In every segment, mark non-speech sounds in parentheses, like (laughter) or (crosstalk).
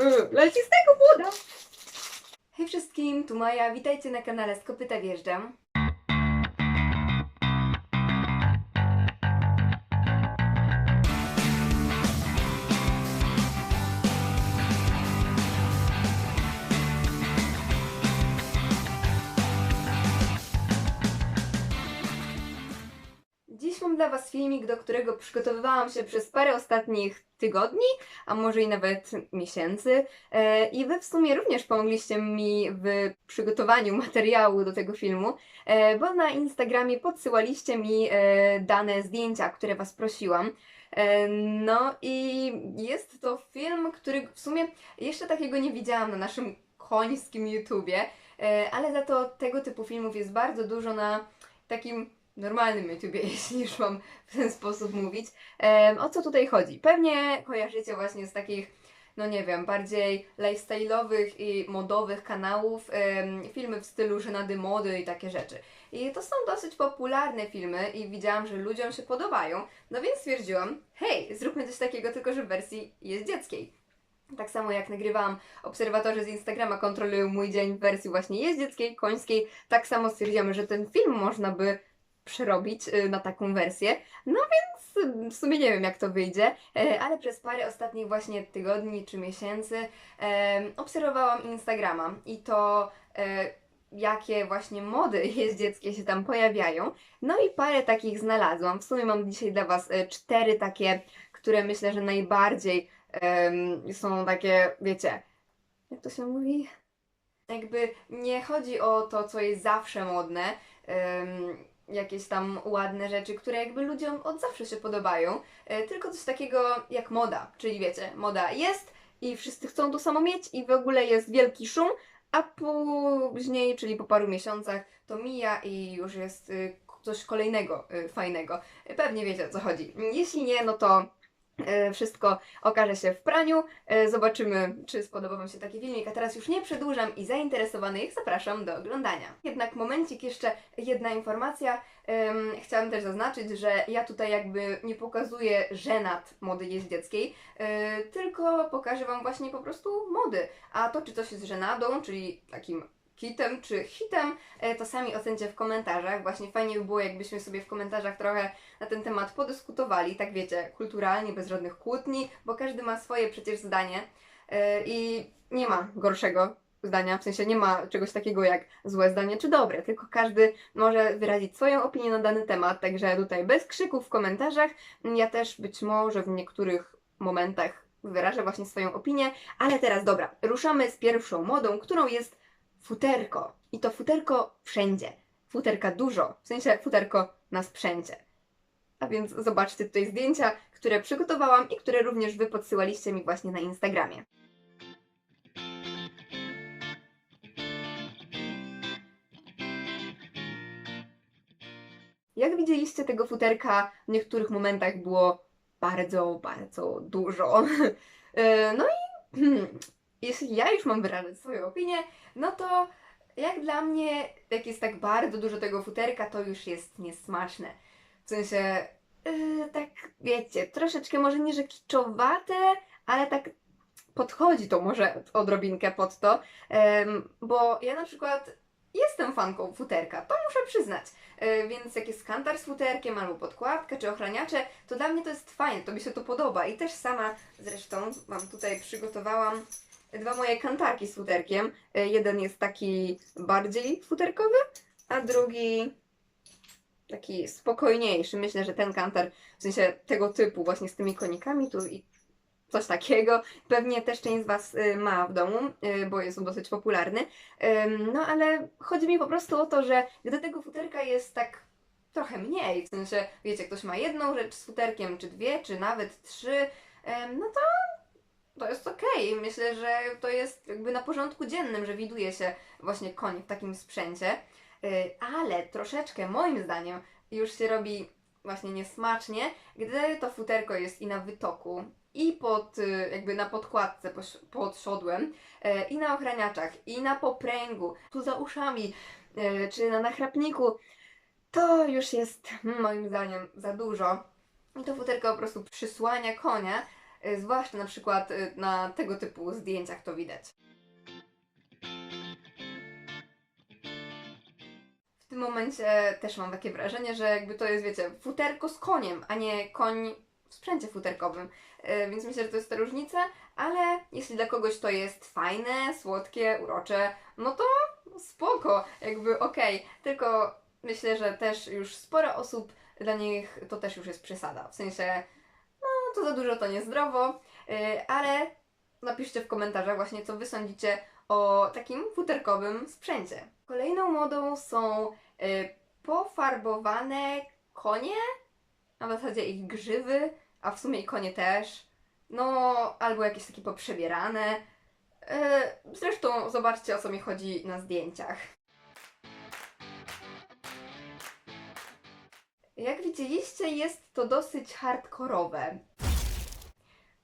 Yy, Leci z tego woda! Hej wszystkim, tu Maja, witajcie na kanale Z Kopyta Wjeżdżam. Filmik, do którego przygotowywałam się przez parę ostatnich tygodni, a może i nawet miesięcy. E, I Wy w sumie również pomogliście mi w przygotowaniu (laughs) materiału do tego filmu, e, bo na Instagramie podsyłaliście mi e, dane zdjęcia, które Was prosiłam. No i jest to film, który w sumie jeszcze takiego nie widziałam na naszym końskim YouTubie, ale za to tego typu filmów jest bardzo dużo na takim normalnym YouTubie, (laughs) jeśli już mam w ten sposób mówić. O co tutaj chodzi? Pewnie kojarzycie właśnie z takich, no nie wiem, bardziej lifestyle'owych i modowych kanałów filmy w stylu żenady mody i takie rzeczy. I to są dosyć popularne filmy i widziałam, że ludziom się podobają, no więc stwierdziłam, hej, zróbmy coś takiego, tylko że w wersji jest dzieckiej. Tak samo jak nagrywałam, obserwatorzy z Instagrama kontrolują mój dzień w wersji właśnie jeździeckiej, końskiej, tak samo stwierdziłam, że ten film można by przerobić y, na taką wersję. No więc w sumie nie wiem jak to wyjdzie, e, ale przez parę ostatnich właśnie tygodni czy miesięcy obserwowałam Instagrama i to e, jakie właśnie mody (laughs) jeździeckie się tam pojawiają. No i parę takich znalazłam. W sumie mam dzisiaj dla Was e, cztery takie, które myślę, że najbardziej em, są takie, wiecie, jak to się mówi? Jakby nie chodzi o to, co jest zawsze modne, em, jakieś tam ładne rzeczy, które jakby ludziom od zawsze się podobają, e, tylko coś takiego jak moda, czyli wiecie, moda jest i wszyscy chcą to samo mieć i w ogóle jest wielki szum, a później, czyli po paru miesiącach, to mija i już jest y, coś kolejnego y, fajnego. Pewnie wiecie o co chodzi. Jeśli nie, no to e, wszystko okaże się w praniu. E, Zobaczymy, czy spodoba Wam się taki filmik. A teraz już nie przedłużam i zainteresowanych zapraszam do oglądania. Jednak momencik, jeszcze jedna informacja. Chciałam też zaznaczyć, że ja tutaj jakby nie pokazuję żenad mody jeździeckiej, e, tylko pokażę Wam właśnie po prostu mody. A to, czy coś jest żenadą, czyli takim kitem czy hitem, e, to sami ocencie w komentarzach. Właśnie fajnie by było, jakbyśmy sobie w komentarzach trochę na ten temat podyskutowali, tak wiecie, kulturalnie, bez żadnych kłótni, bo każdy ma swoje przecież zdanie e, i nie ma gorszego zdania, w sensie nie ma czegoś takiego jak złe zdanie czy dobre, tylko każdy może wyrazić swoją opinię na dany temat, także tutaj bez krzyków w komentarzach. Ja też być może w niektórych momentach wyrażę właśnie swoją opinię, ale teraz dobra, ruszamy z pierwszą modą, którą jest futerko. I to futerko wszędzie. Futerka dużo, w sensie futerko na sprzęcie. A więc zobaczcie tutaj zdjęcia, które przygotowałam i które również Wy podsyłaliście mi właśnie na Instagramie. Jak widzieliście, tego futerka w niektórych momentach było bardzo, bardzo dużo. (laughs) E, No i hmm, jeśli ja już mam wyrażać swoją opinię, no to jak dla mnie, jak jest tak bardzo dużo tego futerka, to już jest niesmaczne. W sensie, yy, tak wiecie, troszeczkę może nie, że kiczowate, ale tak podchodzi to może odrobinkę pod to, Em, bo ja na przykład jestem fanką futerka, to muszę przyznać. E, więc jak jest kantar z futerkiem, albo podkładka, czy ochraniacze, to dla mnie to jest fajne, to mi się to podoba. I też sama zresztą mam tutaj przygotowałam dwa moje kantarki z futerkiem. E, Jeden jest taki bardziej futerkowy, a drugi taki spokojniejszy. Myślę, że ten kantar, w sensie tego typu, właśnie z tymi konikami tu i coś takiego, pewnie też część z Was y, ma w domu, y, bo jest on dosyć popularny. No ale chodzi mi po prostu o to, że gdy tego futerka jest tak trochę mniej, w sensie, wiecie, ktoś ma jedną rzecz z futerkiem, czy dwie, czy nawet trzy, no to to jest okej. Myślę, że to jest jakby na porządku dziennym, że widuje się właśnie koń w takim sprzęcie. Y, Ale troszeczkę moim zdaniem już się robi właśnie niesmacznie, gdy to futerko jest i na wytoku, i pod, y, jakby na podkładce pod siodłem, y, i na ochraniaczach, i na popręgu, tu za uszami, czy na nachrapniku, to już jest moim zdaniem za dużo. I to futerko po prostu przysłania konia zwłaszcza na przykład y, na tego typu zdjęciach to widać. W tym momencie też mam takie wrażenie, że jakby to jest, wiecie, futerko z koniem, a nie koń w sprzęcie futerkowym. Y, Więc myślę, że to jest ta różnica, ale jeśli dla kogoś to jest fajne, słodkie, urocze, no to spoko, jakby okej. Tylko myślę, że też już sporo osób dla nich to też już jest przesada. W sensie, to za dużo to niezdrowo, yy, ale napiszcie w komentarzach właśnie, co wy sądzicie o takim futerkowym sprzęcie. Kolejną modą są yy, pofarbowane konie, a w zasadzie ich grzywy, a w sumie i konie też. No, albo jakieś takie poprzebierane. Yy, zresztą zobaczcie o co mi chodzi na zdjęciach. Jak widzieliście, jest to dosyć hardkorowe.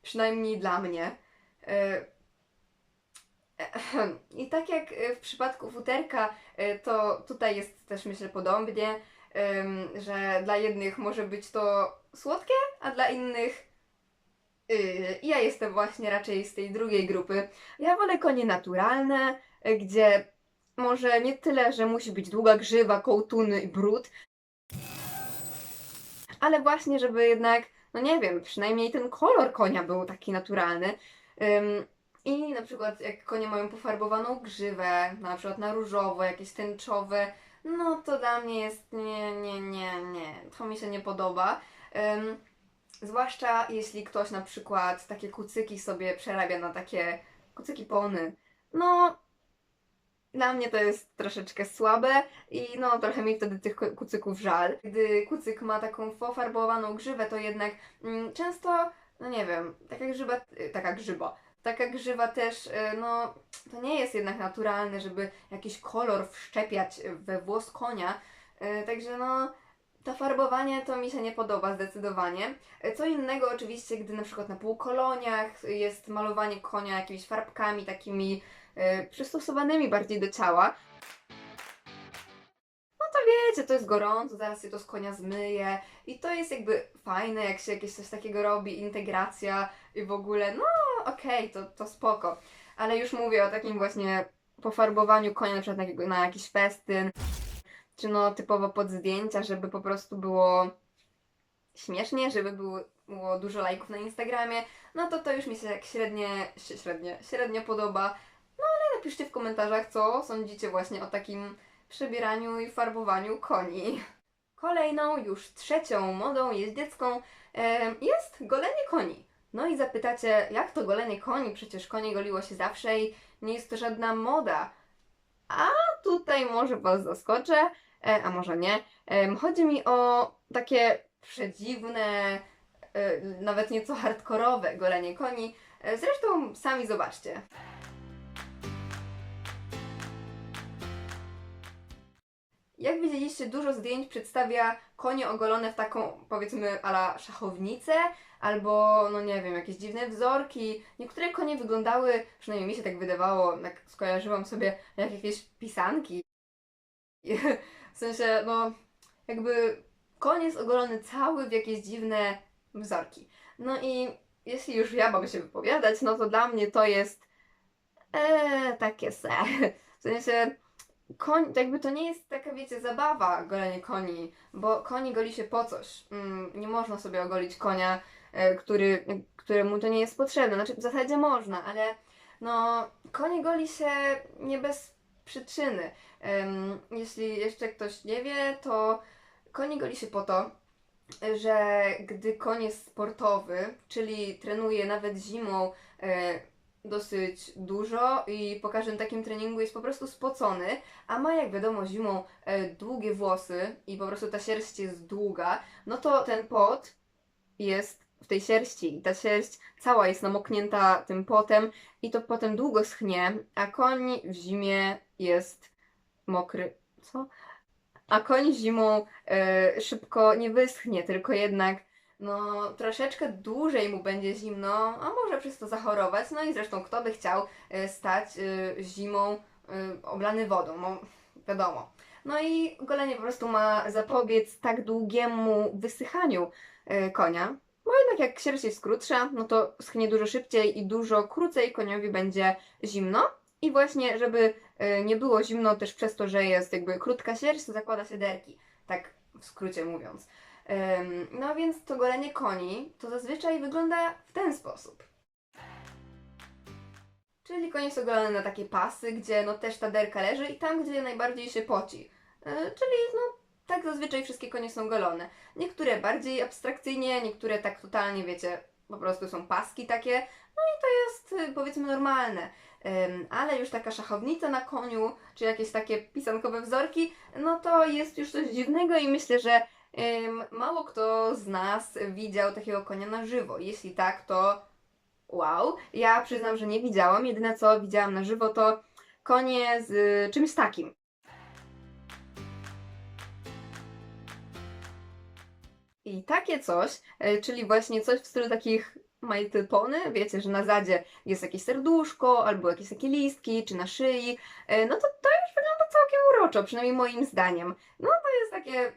Przynajmniej dla mnie. Ehem. (clears throat) I tak jak w przypadku futerka, yy, to tutaj jest też myślę podobnie, ym, że dla jednych może być to słodkie, a dla innych Yy, ja jestem właśnie raczej z tej drugiej grupy. Ja wolę konie naturalne, y, gdzie może nie tyle, że musi być długa grzywa, kołtuny i brud, ale właśnie, żeby jednak, no nie wiem, przynajmniej ten kolor konia był taki naturalny. I na przykład jak konie mają pofarbowaną grzywę, na przykład na różowo, jakieś tęczowe, no to dla mnie jest nie, nie, nie, nie, to mi się nie podoba. Zwłaszcza jeśli ktoś na przykład takie kucyki sobie przerabia na takie kucyki pony. No, dla mnie to jest troszeczkę słabe i no trochę mi wtedy tych ku- kucyków żal. Gdy kucyk ma taką pofarbowaną grzywę, to jednak mm, często, no nie wiem, taka grzyba, y, taka grzyba, taka grzywa też, y, no to nie jest jednak naturalne, żeby jakiś kolor wszczepiać we włos konia. Y, Także no, to farbowanie to mi się nie podoba zdecydowanie. Co innego oczywiście, gdy na przykład na półkoloniach jest malowanie konia jakimiś farbkami takimi przystosowanymi bardziej do ciała. No to wiecie, to jest gorąco, zaraz się to z konia zmyje i to jest jakby fajne, jak się jakieś coś takiego robi, integracja i w ogóle, no okej, to, to spoko. Ale już mówię o takim właśnie pofarbowaniu konia na przykład na, jakiego- na jakiś festyn, czy no typowo pod zdjęcia, żeby po prostu było śmiesznie, żeby było, było dużo lajków na Instagramie, no to to już mi się tak średnie, średnie, średnio podoba. Napiszcie w komentarzach, co sądzicie właśnie o takim przebieraniu i farbowaniu koni. Kolejną, już trzecią modą jeździecką jest golenie koni. No i zapytacie, jak to golenie koni? Przecież konie goliło się zawsze i nie jest to żadna moda. A tutaj może Was zaskoczę, e, a może nie. Chodzi mi o takie przedziwne, e, nawet nieco hardkorowe golenie koni. E, Zresztą sami zobaczcie. Jak widzieliście, dużo zdjęć przedstawia konie ogolone w taką, powiedzmy, ala szachownicę, albo, no nie wiem, jakieś dziwne wzorki. Niektóre konie wyglądały, przynajmniej mi się tak wydawało, jak skojarzyłam sobie, jak jakieś pisanki. (laughs) W sensie, no, jakby koń jest ogolony cały w jakieś dziwne wzorki. No i jeśli już ja mam się wypowiadać, no to dla mnie to jest e, takie se. (laughs) W sensie, koń, jakby to nie jest taka, wiecie, zabawa golenie koni, bo koni goli się po coś. Mm, nie można sobie ogolić konia, e, który, któremu to nie jest potrzebne. Znaczy, w zasadzie można, ale no, konie goli się nie bez przyczyny. Jeśli jeszcze ktoś nie wie, to konie goli się po to, że gdy koń jest sportowy, czyli trenuje nawet zimą e, dosyć dużo i po każdym takim treningu jest po prostu spocony, a ma jak wiadomo zimą e, długie włosy i po prostu ta sierść jest długa, no to ten pot jest w tej sierści i ta sierść cała jest namoknięta tym potem i to potem długo schnie, a koń w zimie jest mokry. Co? A koń zimą e, szybko nie wyschnie, tylko jednak no troszeczkę dłużej mu będzie zimno, a może przez to zachorować. No i zresztą kto by chciał e, stać e, zimą e, oblany wodą, no wiadomo. No i golenie po prostu ma zapobiec tak długiemu wysychaniu konia. bo jednak jak sierść jest krótsza, no to schnie dużo szybciej i dużo krócej koniowi będzie zimno. I właśnie, żeby nie było zimno też przez to, że jest jakby krótka sierść, to zakłada się derki. Tak w skrócie mówiąc. No więc to golenie koni to zazwyczaj wygląda w ten sposób. Czyli konie są golone na takie pasy, gdzie no też ta derka leży i tam, gdzie najbardziej się poci. Yy, Czyli no tak zazwyczaj wszystkie konie są golone. Niektóre bardziej abstrakcyjnie, niektóre tak totalnie, wiecie, po prostu są paski takie. No i to jest y, powiedzmy normalne. Ale już taka szachownica na koniu, czy jakieś takie pisankowe wzorki, no to jest już coś dziwnego i myślę, że mało kto z nas widział takiego konia na żywo. Jeśli tak, to wow. Ja przyznam, że nie widziałam. Jedyne co widziałam na żywo to konie z y, czymś takim. I takie coś, e, czyli właśnie coś w stylu takich My Little Pony, wiecie, że na zadzie jest jakieś serduszko, albo jakieś takie listki, czy na szyi, e, no to to już wygląda całkiem uroczo, przynajmniej moim zdaniem. No to jest takie,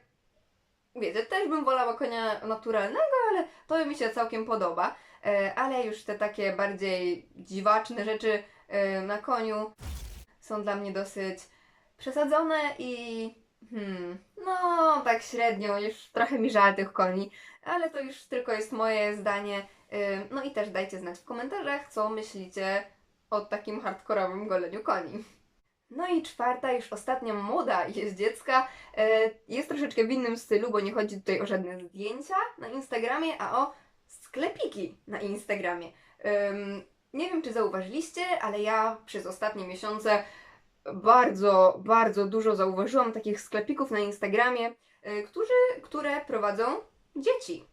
wiecie, też bym wolała konia naturalnego, ale to mi się całkiem podoba. E, Ale już te takie bardziej dziwaczne rzeczy e, na koniu są dla mnie dosyć przesadzone i hmm, no tak średnio, już trochę mi żal tych koni, ale to już tylko jest moje zdanie. Ym, No i też dajcie znać w komentarzach, co myślicie o takim hardkorowym goleniu koni. No i czwarta, już ostatnia moda jeździecka e, jest troszeczkę w innym stylu, bo nie chodzi tutaj o żadne zdjęcia na Instagramie, a o sklepiki na Instagramie. Nie wiem, czy zauważyliście, ale ja przez ostatnie miesiące bardzo, bardzo dużo zauważyłam takich sklepików na Instagramie, y, którzy, które prowadzą dzieci.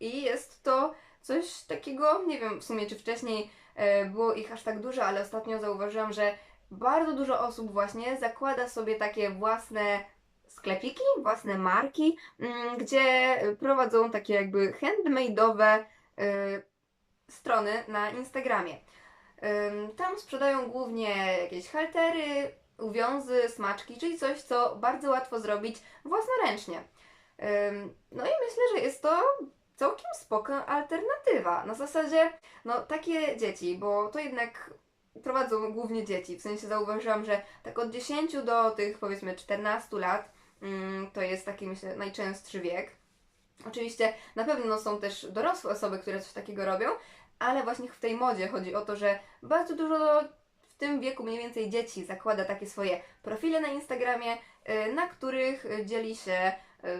I jest to coś takiego, nie wiem w sumie czy wcześniej e, było ich aż tak dużo, ale ostatnio zauważyłam, że bardzo dużo osób właśnie zakłada sobie takie własne sklepiki, własne marki, mm, gdzie prowadzą takie jakby handmade'owe y, strony na Instagramie. Tam sprzedają głównie jakieś haltery, uwiązy, smaczki, czyli coś, co bardzo łatwo zrobić własnoręcznie. No i myślę, że jest to całkiem spoko alternatywa. Na zasadzie, no takie dzieci, bo to jednak prowadzą głównie dzieci. W sensie zauważyłam, że tak od 10 do tych powiedzmy 14 lat ym, to jest taki myślę najczęstszy wiek. Oczywiście na pewno są też dorosłe osoby, które coś takiego robią, ale właśnie w tej modzie chodzi o to, że bardzo dużo w tym wieku mniej więcej dzieci zakłada takie swoje profile na Instagramie, y, na których dzieli się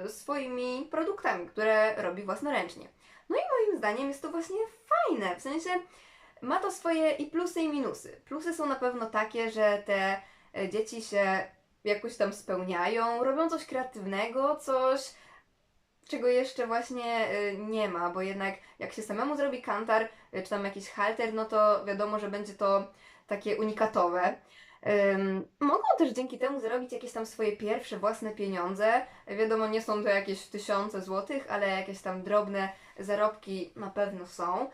y, swoimi produktami, które robi własnoręcznie. No i moim zdaniem jest to właśnie fajne, w sensie ma to swoje i plusy i minusy. Plusy są na pewno takie, że te y, dzieci się jakoś tam spełniają, robią coś kreatywnego, coś czego jeszcze właśnie y, nie ma, bo jednak jak się samemu zrobi kantar, y, czy tam jakiś halter, no to wiadomo, że będzie to takie unikatowe. Mogą też dzięki temu zarobić jakieś tam swoje pierwsze własne pieniądze. Wiadomo, nie są to jakieś tysiące złotych, ale jakieś tam drobne zarobki na pewno są.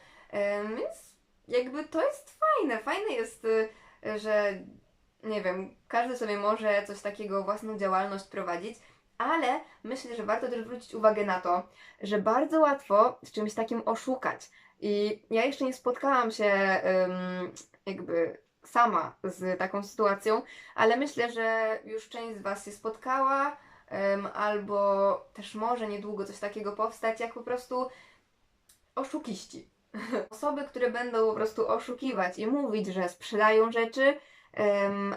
Więc jakby to jest fajne. Fajne jest, y, że nie wiem, każdy sobie może coś takiego, własną działalność prowadzić. Ale myślę, że warto też zwrócić uwagę na to, że bardzo łatwo z czymś takim oszukać. I ja jeszcze nie spotkałam się jakby sama z taką sytuacją, ale myślę, że już część z Was się spotkała, albo też może niedługo coś takiego powstać, jak po prostu oszukiści. (laughs) Osoby, które będą po prostu oszukiwać i mówić, że sprzedają rzeczy,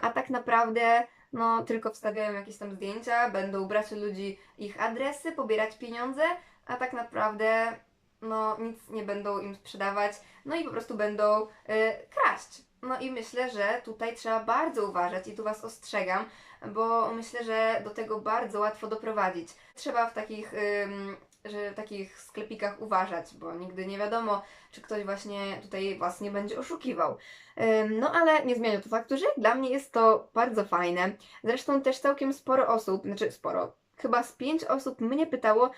a tak naprawdę no tylko wstawiają jakieś tam zdjęcia, będą brać od ludzi ich adresy, pobierać pieniądze, a tak naprawdę no nic nie będą im sprzedawać, no i po prostu będą y, kraść. No i myślę, że tutaj trzeba bardzo uważać i tu Was ostrzegam, bo myślę, że do tego bardzo łatwo doprowadzić. Trzeba w takich, że w takich sklepikach uważać, bo nigdy nie wiadomo, czy ktoś właśnie tutaj Was nie będzie oszukiwał. No ale nie zmienia to faktu, że dla mnie jest to bardzo fajne. Zresztą też całkiem sporo osób, znaczy sporo, chyba z pięć osób mnie pytało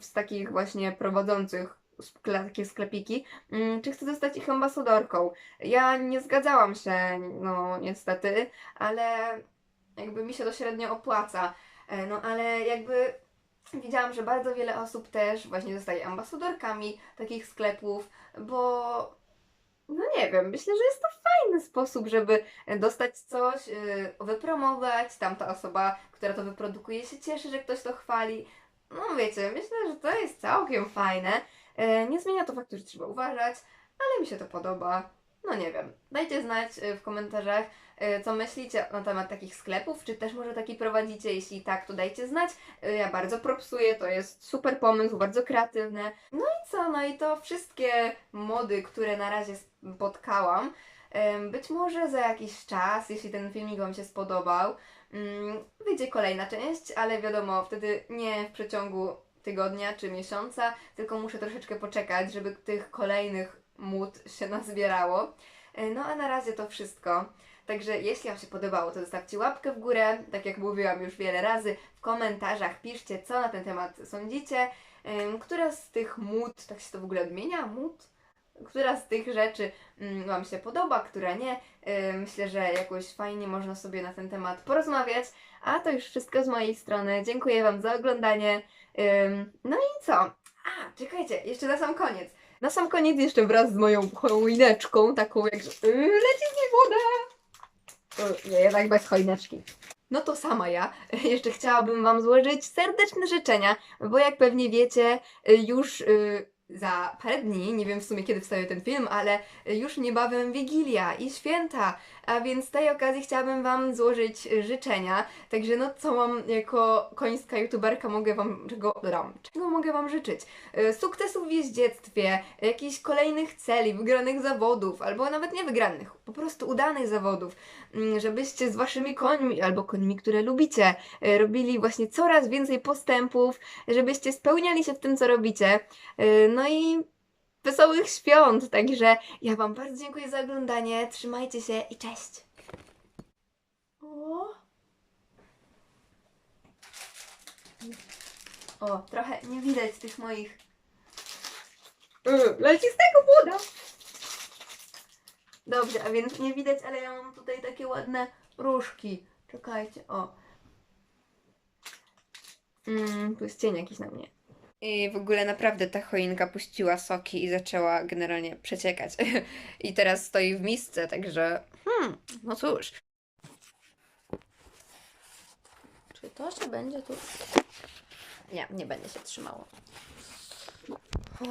z takich właśnie prowadzących takie sklepiki, ym, czy chcę zostać ich ambasadorką. Ja nie zgadzałam się, no niestety, ale jakby mi się to średnio opłaca. E, No ale jakby widziałam, że bardzo wiele osób też właśnie zostaje ambasadorkami takich sklepów, bo no nie wiem, myślę, że jest to fajny sposób, żeby dostać coś, yy, wypromować, tamta osoba, która to wyprodukuje się cieszy, że ktoś to chwali. No wiecie, myślę, że to jest całkiem fajne. Yy, nie zmienia to faktu, że trzeba uważać, ale mi się to podoba. No nie wiem, dajcie znać yy, w komentarzach, yy, co myślicie na temat takich sklepów, czy też może taki prowadzicie, jeśli tak, to dajcie znać. Ja bardzo propsuję, to jest super pomysł, bardzo kreatywny. No i co, no i to wszystkie mody, które na razie spotkałam. Być może za jakiś czas, jeśli ten filmik Wam się spodobał, mm, wyjdzie kolejna część, ale wiadomo, wtedy nie w przeciągu tygodnia czy miesiąca, tylko muszę troszeczkę poczekać, żeby tych kolejnych mód się nazbierało. E, No a na razie to wszystko. Także jeśli Wam się podobało, to zostawcie łapkę w górę. Tak jak mówiłam już wiele razy, w komentarzach piszcie, co na ten temat sądzicie. Która z tych mód, tak się to w ogóle odmienia? Mód? Która z tych rzeczy mm, Wam się podoba, która nie? Em, Myślę, że jakoś fajnie można sobie na ten temat porozmawiać. A to już wszystko z mojej strony. Dziękuję Wam za oglądanie. No i co? A, czekajcie, jeszcze na sam koniec. Na sam koniec jeszcze wraz z moją choineczką, taką jak... Yy, leci z niej woda! Y, Nie, jednak bez choineczki. No to sama ja. (laughs) Jeszcze chciałabym Wam złożyć serdeczne życzenia, bo jak pewnie wiecie, y, już y, za parę dni, nie wiem w sumie kiedy wstaje ten film, ale y, już niebawem Wigilia i święta, a więc z tej okazji chciałabym Wam złożyć życzenia. Także no co mam jako końska youtuberka mogę Wam, czego, ram, czego mogę Wam życzyć? Y, Sukcesów w jeździectwie, jakichś kolejnych celi, wygranych zawodów, albo nawet nie wygranych, po prostu udanych zawodów, Mm, żebyście z Waszymi końmi, albo końmi, które lubicie, y, robili właśnie coraz więcej postępów, żebyście spełniali się w tym, co robicie. Y, No i wesołych świąt. Także ja Wam bardzo dziękuję za oglądanie. Trzymajcie się i cześć. O, o trochę nie widać tych moich. Y, Leci z tego woda. Dobrze, a więc nie widać, ale ja mam tutaj takie ładne różki. Czekajcie, o. Mm, tu jest cień jakiś na mnie. I w ogóle naprawdę ta choinka puściła soki i zaczęła generalnie przeciekać. (laughs) I teraz stoi w misce, także hmm, no cóż. Czy to się będzie tu... Nie, nie będzie się trzymało. O,